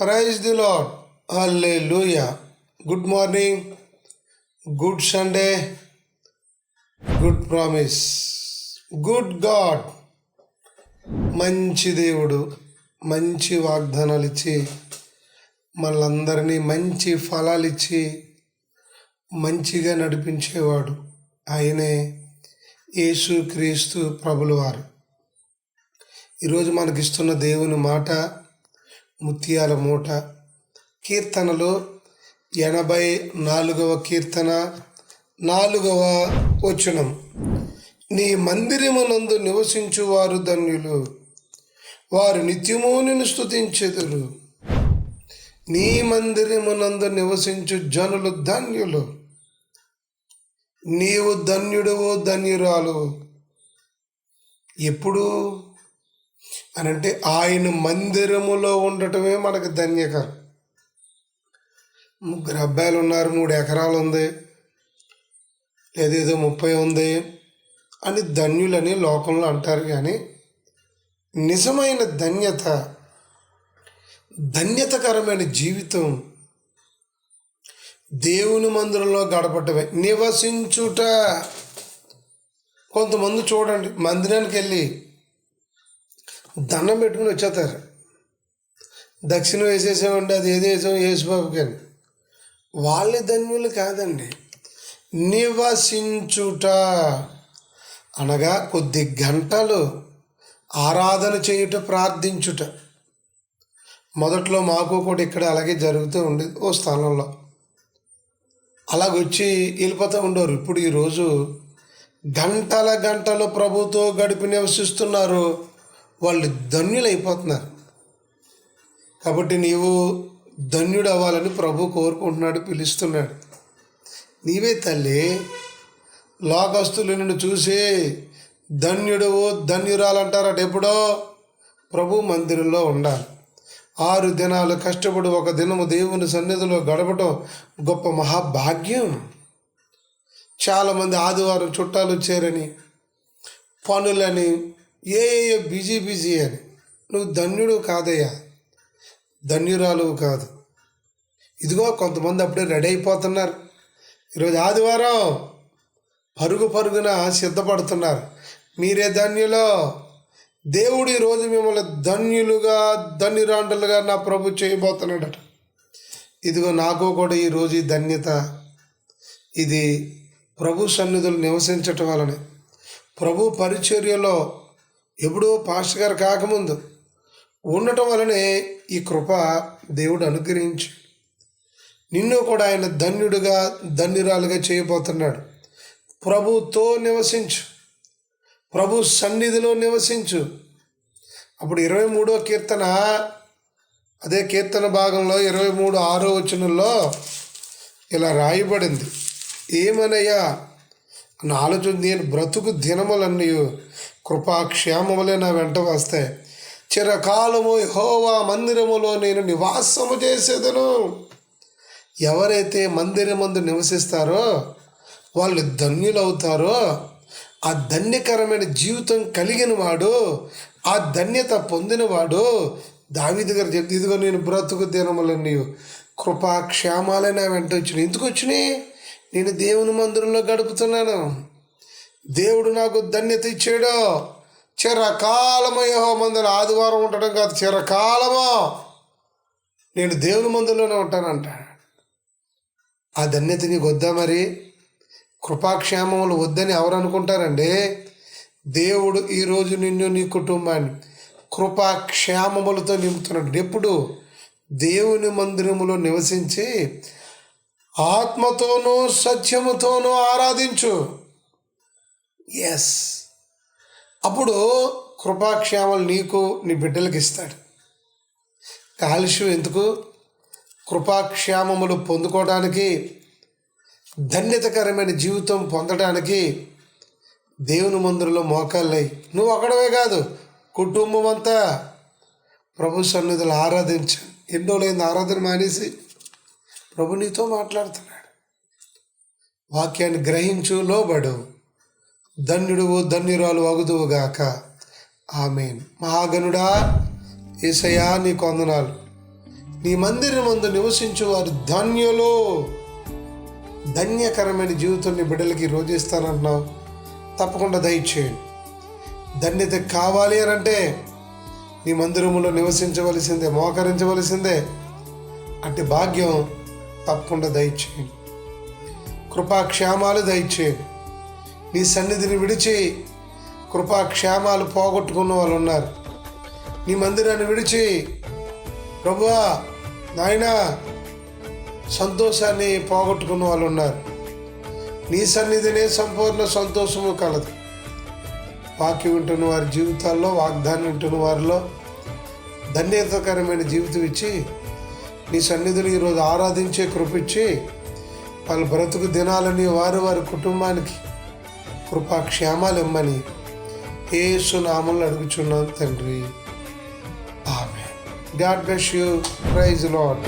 Praise the Lord hallelujah good morning. Good Sunday. Good promise. Good God. మంచి దేవుడు మంచి వాగ్దానాలు ఇచ్చి మనలందరినీ మంచి ఫలాలు ఇచ్చి మంచిగా నడిపించేవాడు ఆయనే యేసుక్రీస్తు ప్రభులు వారు. ఈరోజు మనకిస్తున్న దేవుని మాట ముత్యాల మూట. కీర్తనలో ఎనభై నాలుగవ కీర్తన నాలుగవ వచనం. నీ మందిరమునందు నివసించువారు ధన్యులు. వారు నిత్యము నిన్ను స్తుతించెదరు. నీ మందిరమునందు నివసించు జనులు ధన్యులు. నీవు ధన్యుడువు ధన్యురాలు. ఎప్పుడు అని అంటే ఆయన మందిరములో ఉండటమే మనకు ధన్యకరం. ముగ్గురు అబ్బాయిలు ఉన్నారు మూడు ఎకరాలు ఉంది లేదేదో ముప్పై ఉంది అని ధన్యులని లోకంలో అంటారు కానీ నిజమైన ధన్యత ధన్యతకరమైన జీవితం దేవుని మందిరంలో గడపటమే. నివసించుట కొంతమంది చూడండి మందిరానికి వెళ్ళి దండం పెట్టుకుని వచ్చేస్తారు. దక్షిణం వేసేసామండి అది ఏది వేసాం యేసుబాబుకి అని. వాళ్ళ ధన్యులు కాదండి. నివసించుట. అనగా కొద్ది గంటలు ఆరాధన చేయుట ప్రార్థించుట. మొదట్లో మాకు కూడా ఇక్కడ అలాగే జరుగుతూ ఉండేది ఓ స్థానంలో అలాగొచ్చి వెళ్ళిపోతూ ఉండేవారు. ఇప్పుడు ఈరోజు గంటల గంటలు ప్రభుతో గడిపి నివసిస్తున్నారు. వాళ్ళు ధన్యులైపోతున్నారు. కాబట్టి నీవు ధన్యుడు అవ్వాలని ప్రభు కోరుకుంటున్నాడు పిలుస్తున్నాడు. నీవే తల్లి లోకస్తులు నిన్ను చూసి ధన్యుడువు ధన్యురాలంటారట ఎప్పుడో. ప్రభు మందిరంలో ఉండాలి. ఆరు దినాలు కష్టపడి ఒక దినము దేవుని సన్నిధిలో గడపటం గొప్ప మహాభాగ్యం. చాలామంది ఆదివారం చుట్టాలు వచ్చారని పనులని ఏ బిజీ బిజీ అని. నువ్వు ధన్యుడు కాదయ్యా. ధన్యురాలు కాదు. ఇదిగో కొంతమంది అప్పుడే రెడీ అయిపోతున్నారు. ఈరోజు ఆదివారం పరుగు పరుగున సిద్ధపడుతున్నారు. మీరే ధన్యులో. దేవుడు ఈరోజు మిమ్మల్ని ధన్యులుగా ధన్యురాండలుగా నా ప్రభు చేయబోతున్నాడట. ఇదిగో నాకు కూడా ఈరోజు ఈ ధన్యత. ఇది ప్రభు సన్నిధులు నివసించటం వలన. ప్రభు పరిచర్యలో ఎప్పుడూ పాస్టర్ గారు కాకముందు. ఉండటం వలనే ఈ కృప దేవుడు అనుగ్రహించి. నిన్ను కూడా ఆయన ధన్యుడిగా ధన్యురాలుగా చేయబోతున్నాడు. ప్రభుతో నివసించు. ప్రభు సన్నిధిలో నివసించు. అప్పుడు ఇరవై మూడో కీర్తన అదే కీర్తన భాగంలో ఇరవై మూడు ఆరో వచనంలో ఇలా రాయబడింది. ఏమనయ్యా? నాలుగు ఆలోచన నేను బ్రతుకు దినములన్నీ కృపాక్షేమములే నా వెంట వస్తాయి చిరకాలము హోవా మందిరములో నేను నివాసము చేసేదను. ఎవరైతే మందిరమందు నివసిస్తారో వాళ్ళు ధన్యులవుతారో ఆ ధన్యకరమైన జీవితం కలిగిన వాడు ఆ ధన్యత పొందినవాడు దావిది గారు చెప్తే ఇదిగో నేను బ్రతుకు దినములన్నీ కృపాక్షేమాలే నా వెంట వచ్చినాయి. ఎందుకు వచ్చినాయి? నేను దేవుని మందిరంలో గడుపుతున్నాను. దేవుడు నాకు ధన్యత ఇచ్చాడు. చిరకాలము యహో మందులు ఆదివారం ఉండడం కాదు చిరకాలము. నేను దేవుని మందులోనే ఉంటానంట. ఆ ధన్యత నీకు వద్దా మరి? కృపాక్షేమములు వద్దని ఎవరు అనుకుంటారండి? దేవుడు ఈరోజు నిన్ను నీ కుటుంబాన్ని కృపాక్షేమములతో నింపుతున్నాడు. ఎప్పుడు? దేవుని మందిరములో నివసించి ఆత్మతోనూ సత్యముతోనూ ఆరాధించు. ఎస్ అప్పుడు కృపాక్షేమాలు నీకు నీ బిడ్డలకు ఇస్తాడు. కాలుష్యం ఎందుకు? కృపాక్షేమములు పొందుకోవడానికి ధన్యతకరమైన జీవితం పొందడానికి దేవుని మందిరంలో మోకాళ్ళై నువ్వు అక్కడవే కాదు కుటుంబం అంతా ప్రభు సన్నిధులు ఆరాధించాను ఎన్నో లేని ఆరాధన మానేసి ప్రభు నీతో మాట్లాడుతున్నాడు. వాక్యాన్ని గ్రహించు లోబడు. ధన్యుడువు ధన్యురాలు అగుదువుగాక ఆమెన్. మహాగనుడా ఏసయా నీ కొందనాలు నీ మందిరం ముందు నివసించు వారు ధన్యులు. ధన్యకరమైన జీవితాన్ని బిడ్డలకి రోజు ఇస్తానంటున్నావు తప్పకుండా దయచేయండి. ధన్యత కావాలి అని అంటే నీ మందిరములో నివసించవలసిందే మోకరించవలసిందే అట్టి భాగ్యం తప్పకుండా దయచేయండి. కృపాక్షేమాలు దయచేయండి. నీ సన్నిధిని విడిచి కృపాక్షేమాలు పోగొట్టుకున్న వాళ్ళు ఉన్నారు. నీ మందిరాన్ని విడిచి ప్రభువా నాయన సంతోషాన్ని పోగొట్టుకున్న వాళ్ళు ఉన్నారు. నీ సన్నిధినే సంపూర్ణ సంతోషము కలదు. వాక్యం వింటున్న వారి జీవితాల్లో వాగ్దానం వింటున్న వారిలో ధన్యతకరమైన జీవితం ఇచ్చి నీ సన్నిధిని ఈరోజు ఆరాధించే కృపిచ్చి వాళ్ళ బ్రతుకు దినాలని వారి వారి కుటుంబానికి కృపాక్షేమాలు ఇమ్మని అడుగుచున్నాను తండ్రి. ఆమె God bless you. Praise Lord